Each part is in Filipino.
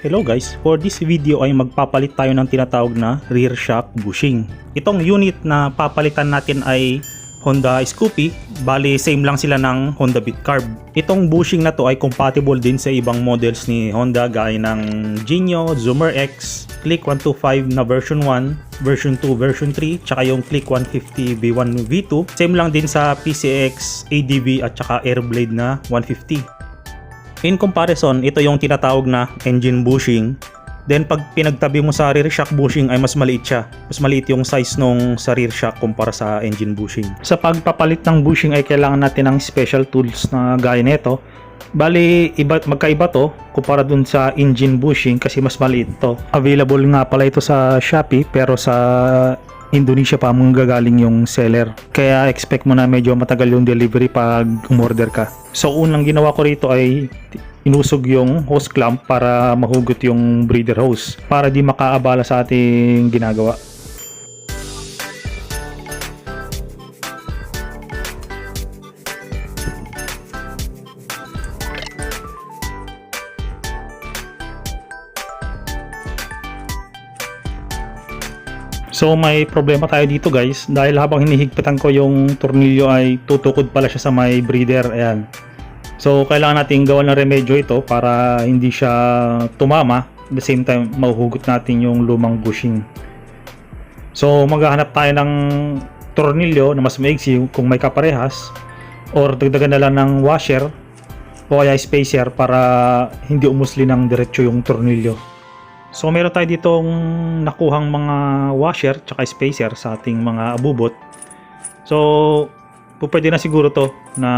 Hello guys, for this video ay magpapalit tayo ng tinatawag na rear shock bushing. Itong unit na papalitan natin ay Honda Scoopy, bali same lang sila ng Honda Beat Carb. Itong bushing na to ay compatible din sa ibang models ni Honda gaya ng Genio, Zoomer X, Click 125 na version 1, version 2, version 3, tsaka yung Click 150 V1 V2. Same lang din sa PCX, ADV at tsaka Airblade na 150. In comparison, ito yung tinatawag na engine bushing. Then pag pinagtabi mo sa rear shock bushing ay mas maliit siya. Mas maliit yung size nung sa rear shock kumpara sa engine bushing. Sa pagpapalit ng bushing ay kailangan natin ng special tools na gaya nito. Bali, iba, magkaiba to kumpara dun sa engine bushing kasi mas maliit to. Available nga pala ito sa Shopee pero sa Indonesia pa manggagaling yung seller. Kaya expect mo na medyo matagal yung delivery pag umorder ka. So unang ginawa ko rito ay inusog yung hose clamp para mahugot yung breather hose para di makaabala sa ating ginagawa. So may problema tayo dito guys dahil habang hinihigpitan ko yung tornilyo ay tutukod pala siya sa may breather. Ayan. So kailangan natin gawan ng remedyo ito para hindi siya tumama. At the same time mahuhugot natin yung lumang bushing. So maghahanap tayo ng tornilyo na mas maigsi kung may kaparehas or dagdagan na lang ng washer o kaya spacer para hindi umusli ng diretso yung tornilyo. So meron tayo ditong nakuhang mga washer tsaka spacer sa ating mga abubot. So pwede na siguro to na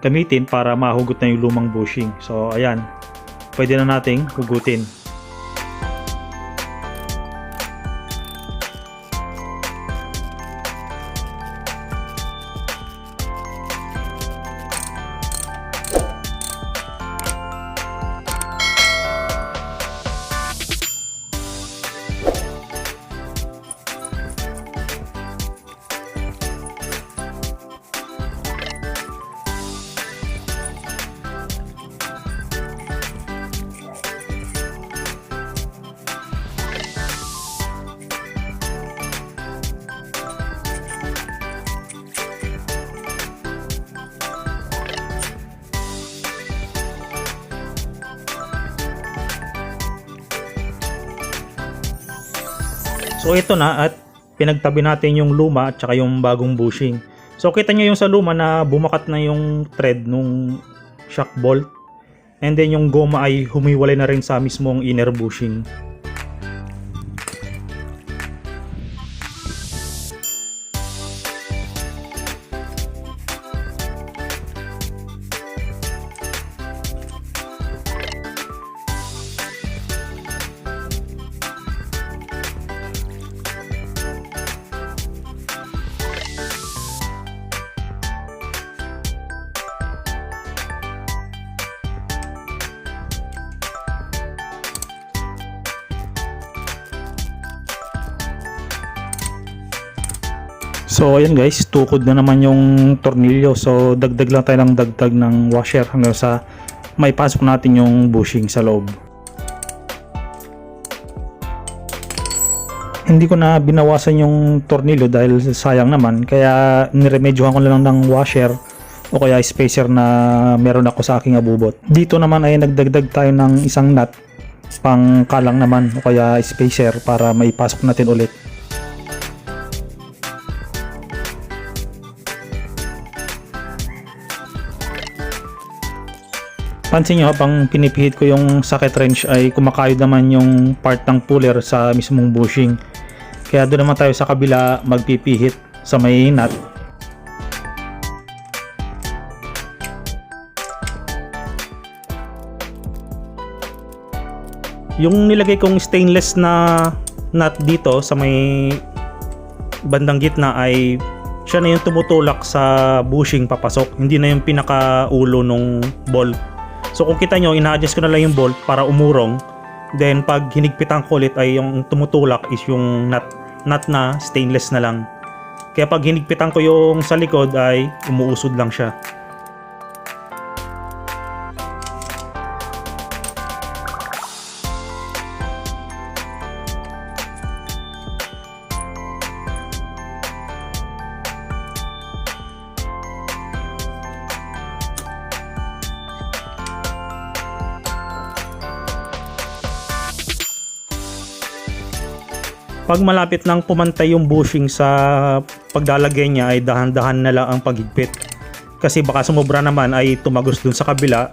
gamitin para mahugot na yung lumang bushing. So ayan, pwede na nating hugutin. So ito na at pinagtabi natin yung luma at saka yung bagong bushing. So kita nyo yung sa luma na bumakat na yung thread nung shock bolt. And then yung goma ay humiwalay na rin sa mismong inner bushing. So ayan guys, tukod na naman yung tornilyo. So dagdag lang tayo ng dagdag ng washer hanggang sa may pasok natin yung bushing sa loob. Hindi ko na binawasan yung tornilyo dahil sayang naman. Kaya niremedyohan ko lang ng washer o kaya spacer na meron ako sa aking abubot. Dito naman ay nagdagdag tayo ng isang nut pang kalang naman o kaya spacer para maipasok natin ulit. Pansin nyo habang pinipihit ko yung socket wrench ay kumakayod naman yung part ng puller sa mismong bushing. Kaya doon naman tayo sa kabila magpipihit sa may nut. Yung nilagay kong stainless na nut dito sa may bandang gitna ay siya na yung tumutulak sa bushing papasok. Hindi na yung pinakaulo nung bolt. So kung kita nyo, ina-adjust ko na lang yung bolt para umurong. Then pag hinigpitan ko ulit ay yung tumutulak is yung nut, nut na stainless na lang. Kaya pag hinigpitan ko yung sa likod ay umuusod lang siya. Pag malapit nang pumantay yung bushing sa paglalagay niya ay dahan-dahan na lang ang paghigpit. Kasi baka sumobra naman ay tumagos dun sa kabila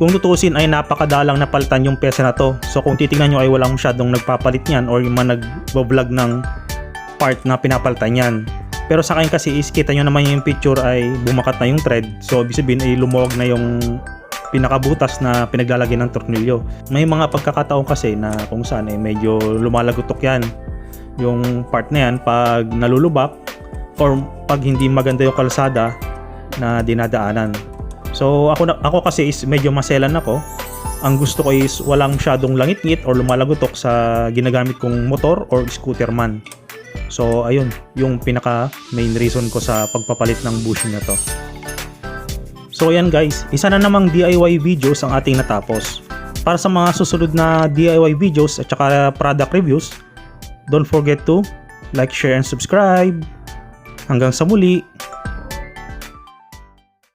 Kung tutusin ay napakadalang napalitan yung pyesa na to. So kung titingnan nyo ay walang masyadong nagpapalit niyan or yung mga nag-vlog ng part na pinapalitan yan. Pero sa akin kasi is kita nyo naman yung picture ay bumakat na yung thread. So ibig sabihin ay lumuwag na yung pinakabutas na pinaglalagyan ng tornilyo. May mga pagkakataon kasi na kung saan ay medyo lumalagotok yan. Yung part na yan pag nalulubak or pag hindi maganda yung kalsada na dinadaanan. So ako na- ako kasi is medyo maselan ako. Ang gusto ko is walang syadong langit-ngit or lumalagotok sa ginagamit kong motor or scooter man. So ayun, yung pinaka main reason ko sa pagpapalit ng bushing na to. So ayan guys, isa na namang DIY videos ang ating natapos. Para sa mga susunod na DIY videos at saka product reviews, don't forget to like, share, and subscribe. Hanggang sa muli,